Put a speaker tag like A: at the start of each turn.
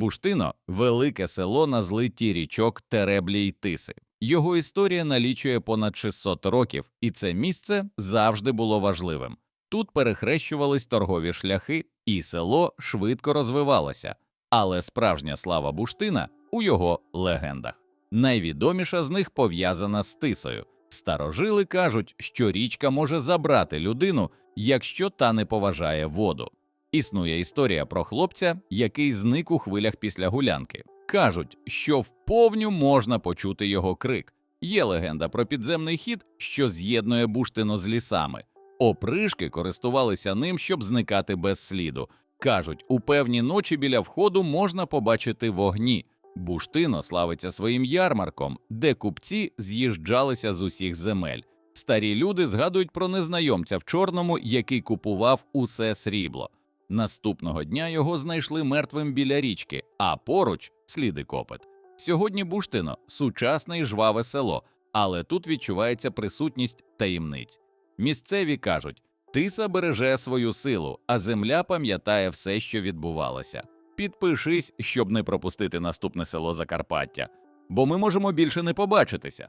A: Буштино велике село на злитті річок Тереблі й Тиси. Його історія налічує понад 600 років, і це місце завжди було важливим. Тут перехрещувались торгові шляхи, і село швидко розвивалося. Але справжня слава Буштина у його легендах. Найвідоміша з них пов'язана з тисою. Старожили кажуть, що річка може забрати людину, якщо та не поважає воду. Існує історія про хлопця, який зник у хвилях після гулянки. Кажуть, що вповню можна почути його крик. Є легенда про підземний хід, що з'єднує Буштино з лісами. Опришки користувалися ним, щоб зникати без сліду. Кажуть, у певні ночі біля входу можна побачити вогні. Буштино славиться своїм ярмарком, де купці з'їжджалися з усіх земель. Старі люди згадують про незнайомця в чорному, який купував усе срібло. Наступного дня його знайшли мертвим біля річки, а поруч сліди копит. Сьогодні Буштино сучасне і жваве село, але тут відчувається присутність таємниць. Місцеві кажуть, тиса береже свою силу, а земля пам'ятає все, що відбувалося. Підпишись, щоб не пропустити наступне село Закарпаття, бо ми можемо більше не побачитися.